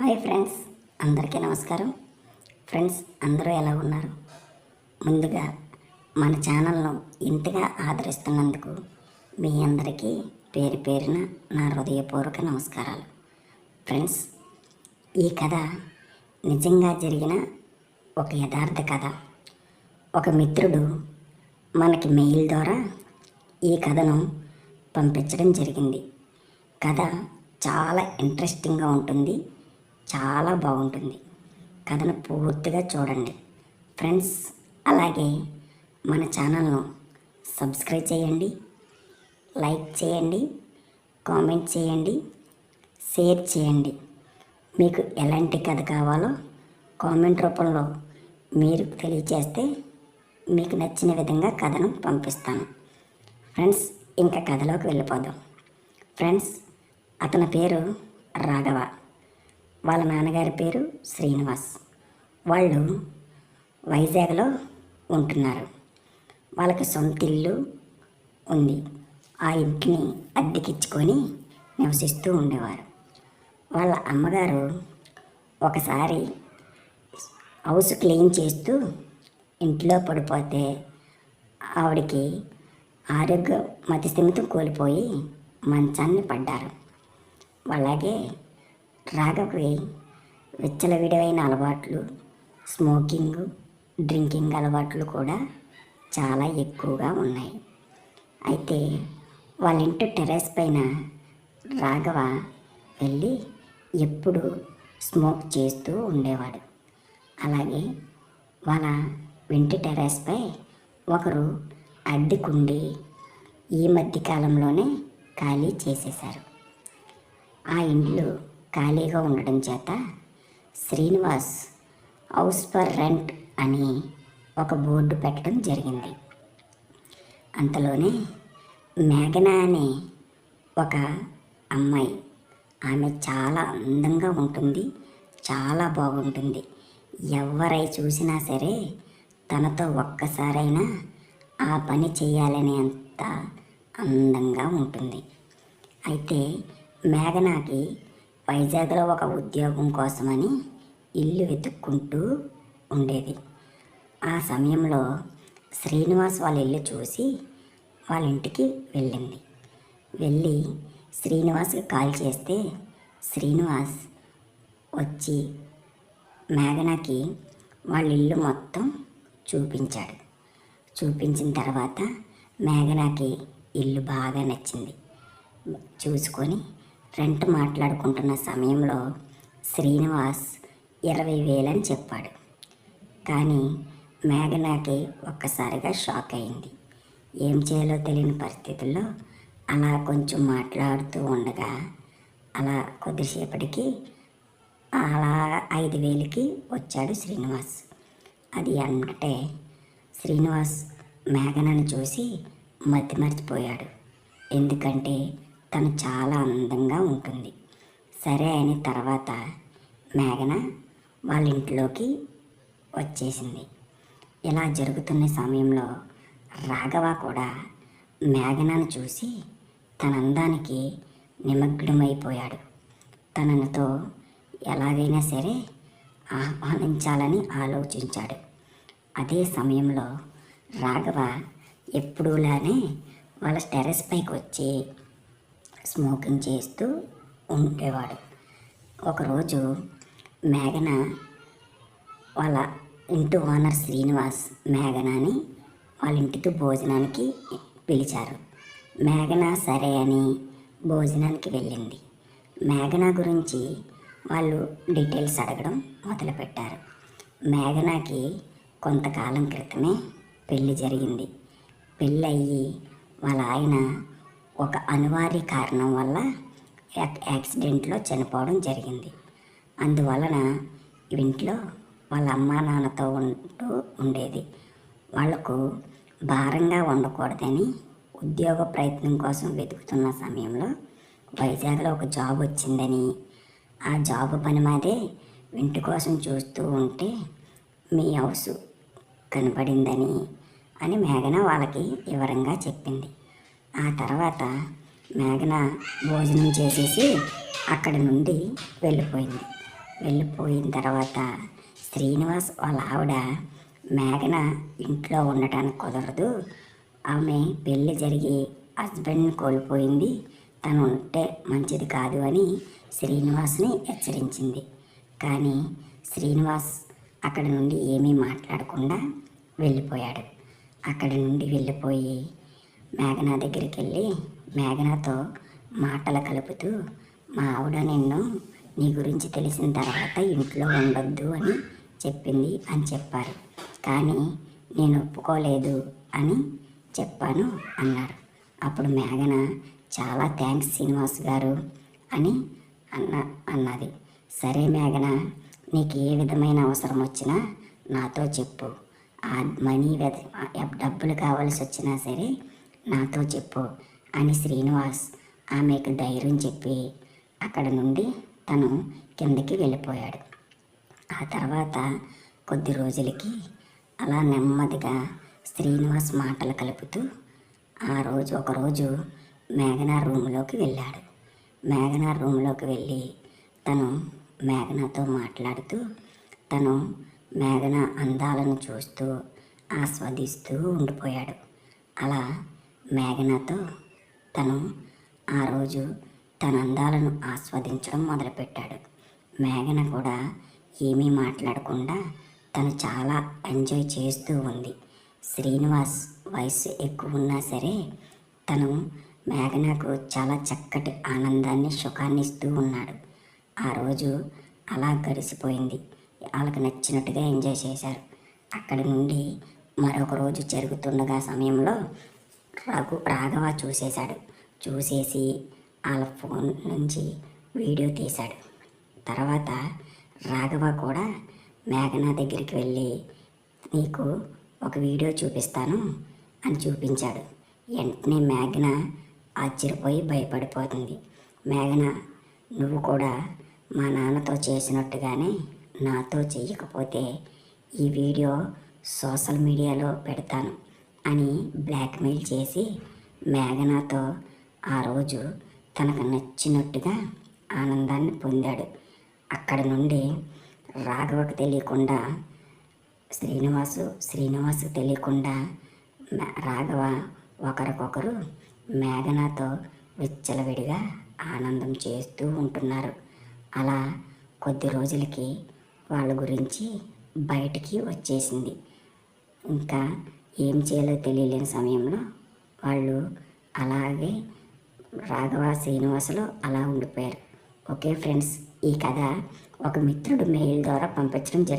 Hi friends అందరికీ నమస్కారం. Friends అందరూ ఎలా ఉన్నారు? ముందుగా మన ఛానల్ను ఇంతగా ఆదరిస్తున్నందుకు మీ అందరికీ పేరు పేరున నా హృదయపూర్వక నమస్కారాలు. ఫ్రెండ్స్ ఈ కథ నిజంగా జరిగిన ఒక యథార్థ కథ. ఒక మిత్రుడు మనకి మెయిల్ ద్వారా ఈ కథను పంపించడం జరిగింది. కథ చాలా ఇంట్రెస్టింగ్గా ఉంటుంది. చాలా బాగుంటుంది. కథను పూర్తిగా చూడండి. ఫ్రెండ్స్ అలాగే మన ఛానల్ను సబ్స్క్రైబ్ చేయండి. లైక్ చేయండి. కామెంట్ చేయండి. షేర్ చేయండి. మీకు ఎలాంటి కథ కావాలో కామెంట్ రూపంలో మీరు తెలియచేస్తే మీకు నచ్చిన విధంగా కథను పంపిస్తాను. ఫ్రెండ్స్ ఇంకా కథలోకి వెళ్ళిపోదాం. ఫ్రెండ్స్ అతని పేరు రాఘవ. వాళ్ళ నాన్నగారి పేరు శ్రీనివాస్. వాళ్ళు వైజాగ్లో ఉంటున్నారు. వాళ్ళకి సొంత ఇల్లు ఉంది. ఆ ఇంటిని అద్దెకిచ్చుకొని నివసిస్తూ ఉండేవారు. వాళ్ళ అమ్మగారు ఒకసారి హౌస్ క్లీన్ చేస్తూ ఇంట్లో పడిపోతే ఆవిడకి ఆరోగ్య మతిస్థిమితం కోల్పోయి మంచాన్ని పడ్డారు. అలాగే రాఘకి విచ్చల విడవైన అలవాట్లు స్మోకింగ్ డ్రింకింగ్ అలవాట్లు కూడా చాలా ఎక్కువగా ఉన్నాయి. అయితే వాళ్ళ ఇంటి టెర్రస్ పైన రాఘవ వెళ్ళి ఎప్పుడు స్మోక్ చేస్తూ ఉండేవాడు. అలాగే వాళ్ళ ఇంటి టెర్రస్పై ఒకరు అద్దెకుండి ఈ మధ్య కాలంలోనే ఖాళీ చేసేశారు. ఆ ఇండ్లు ఖాళీగా ఉండడం చేత శ్రీనివాస్ హౌస్ ఫర్ రెంట్ అని ఒక బోర్డు పెట్టడం జరిగింది. అంతలోనే మేఘన అనే ఒక అమ్మాయి ఆమె చాలా అందంగా ఉంటుంది చాలా బాగుంటుంది. ఎవరై చూసినా సరే తనతో ఒక్కసారైనా ఆ పని చేయాలనే అంత అందంగా ఉంటుంది. అయితే మేఘనాకి వైజాగ్లో ఒక ఉద్యోగం కోసమని ఇల్లు వెతుక్కుంటూ ఉండేది. ఆ సమయంలో శ్రీనివాస్ వాళ్ళ ఇల్లు చూసి వాళ్ళ ఇంటికి వెళ్ళింది. వెళ్ళి శ్రీనివాస్కి కాల్ చేస్తే శ్రీనివాస్ వచ్చి మేఘనాకి వాళ్ళ ఇల్లు మొత్తం చూపించాడు. చూపించిన తర్వాత మేఘనాకి ఇల్లు బాగా నచ్చింది. చూసుకొని రెంట్ మాట్లాడుకుంటున్న సమయంలో శ్రీనివాస్ ఇరవై వేలని చెప్పాడు. కానీ మేఘనాకి ఒక్కసారిగా షాక్ అయింది. ఏం చేయాలో తెలియని పరిస్థితుల్లో అలా కొంచెం మాట్లాడుతూ ఉండగా అలా కొద్దిసేపటికి అలా ఐదు వేలకి వచ్చాడు శ్రీనివాస్. అది అంటే శ్రీనివాస్ మేఘనను చూసి మతి మర్చిపోయాడు ఎందుకంటే తను చాలా అందంగా ఉంటుంది. సరే అని తర్వాత మేఘన వాళ్ళ ఇంట్లోకి వచ్చేసింది. ఇలా జరుగుతున్న సమయంలో రాఘవ కూడా మేఘనను చూసి తన అందానికి నిమగ్నమైపోయాడు. తనతో ఎలాగైనా సరే ఆహ్వానించాలని ఆలోచించాడు. అదే సమయంలో రాఘవ ఎప్పుడూలానే వాళ్ళ టెర్రస్ పైకి వచ్చి స్మోకింగ్ చేస్తూ ఉండేవాడు. ఒకరోజు మేఘన వాళ్ళ ఇంటి ఓనర్ శ్రీనివాస్ మేఘనాని వాళ్ళ ఇంటికి భోజనానికి పిలిచారు. మేఘన సరే అని భోజనానికి వెళ్ళింది. మేఘన గురించి వాళ్ళు డీటెయిల్స్ అడగడం మొదలుపెట్టారు. మేఘనాకి కొంతకాలం క్రితమే పెళ్ళి జరిగింది. పెళ్ళి అయ్యి వాళ్ళ ఆయన ఒక అనివార్య కారణం వల్ల యాక్సిడెంట్లో చనిపోవడం జరిగింది. అందువలన ఇంట్లో వాళ్ళ అమ్మా నాన్నతో ఉంటూ ఉండేది. వాళ్ళకు భారంగా ఉండకూడదని ఉద్యోగ ప్రయత్నం కోసం వెతుకుతున్న సమయంలో వైజాగ్లో ఒక జాబ్ వచ్చిందని ఆ జాబ్ పని మాదే ఇంటి కోసం చూస్తూ ఉంటే మీ హౌస్ కనపడిందని అని మేఘన వాళ్ళకి వివరంగా చెప్పింది. ఆ తర్వాత మేఘన భోజనం చేసేసి అక్కడి నుండి వెళ్ళిపోయింది. వెళ్ళిపోయిన తర్వాత శ్రీనివాస్ వాళ్ళ ఆవిడ మేఘన ఇంట్లో ఉండటానికి కుదరదు. ఆమె పెళ్ళి జరిగి హస్బెండ్ని కోల్పోయింది. తను ఉంటే మంచిది కాదు అని శ్రీనివాస్ని హెచ్చరించింది. కానీ శ్రీనివాస్ అక్కడి నుండి ఏమీ మాట్లాడకుండా వెళ్ళిపోయాడు. అక్కడి నుండి వెళ్ళిపోయి మేఘనా దగ్గరికి వెళ్ళి మేఘనతో మాటలు కలుపుతూ మా ఆవిడ నిన్ను నీ గురించి తెలిసిన తర్వాత ఇంట్లో ఉండొద్దు అని చెప్పింది అని చెప్పారు. కానీ నేను ఒప్పుకోలేదు అని చెప్పాను అన్నారు. అప్పుడు మేఘన చాలా థ్యాంక్స్ శ్రీనివాస్ గారు అని అన్న అన్నది. సరే మేఘన నీకు ఏ విధమైన అవసరం వచ్చినా నాతో చెప్పు. ఆ మనీ డబ్బులు కావాల్సి వచ్చినా సరే నాతో చెప్పు అని శ్రీనివాస్ ఆమెకు ధైర్యం చెప్పి అక్కడ నుండి తను కిందకి వెళ్ళిపోయాడు. ఆ తర్వాత కొద్ది రోజులకి అలా నెమ్మదిగా శ్రీనివాస్ మాటలు కలుపుతూ ఆ రోజు ఒకరోజు మేఘనా రూమ్లోకి వెళ్ళాడు. మేఘనా రూమ్లోకి వెళ్ళి తను మేఘనాతో మాట్లాడుతూ తను మేఘన అందాలను చూస్తూ ఆస్వాదిస్తూ ఉండిపోయాడు. అలా మేఘనతో తను ఆ రోజు తన అందాలను ఆస్వాదించడం మొదలుపెట్టాడు. మేఘన కూడా ఏమీ మాట్లాడకుండా తను చాలా ఎంజాయ్ చేస్తూ ఉంది. శ్రీనివాస్ వయసు ఎక్కువ ఉన్నా సరే తను మేఘనకు చాలా చక్కటి ఆనందాన్ని సుఖాన్ని ఇస్తూ ఉన్నాడు. ఆ రోజు అలా గడిచిపోయింది. వాళ్ళకి నచ్చినట్టుగా ఎంజాయ్ చేశారు. అక్కడి నుండి మరొక రోజు జరుగుతుండగా సమయంలో రఘు రాఘవ చూసేశాడు. చూసేసి వాళ్ళ ఫోన్ నుంచి వీడియో తీశాడు. తర్వాత రాఘవ కూడా మేఘన దగ్గరికి వెళ్ళి నీకు ఒక వీడియో చూపిస్తాను అని చూపించాడు. వెంటనే మేఘన ఆశ్చర్యపోయి భయపడిపోతుంది. మేఘన నువ్వు కూడా మా నాన్నతో చేసినట్టుగానే నాతో చేయకపోతే ఈ వీడియో సోషల్ మీడియాలో పెడతాను. అని బ్లాక్మెయిల్ చేసి మేఘనాతో ఆ రోజు తనకు నచ్చినట్టుగా ఆనందాన్ని పొందాడు. అక్కడ నుండి రాఘవకు తెలియకుండా శ్రీనివాసు శ్రీనివాసు తెలియకుండా రాఘవ ఒకరికొకరు మేఘనాతో విచ్చలవిడిగా ఆనందం చేస్తూ ఉంటున్నారు. అలా కొద్ది రోజులకి వాళ్ళ గురించి బయటికి వచ్చేసింది. ఇంకా ఏం చేయాలో తెలియలేని సమయంలో వాళ్ళు అలాగే రాఘవ శ్రీనివాసులు అలా ఉండిపోయారు. ఓకే ఫ్రెండ్స్ ఈ కథ ఒక మిత్రుడు మెయిల్ ద్వారా పంపించడం జరిగింది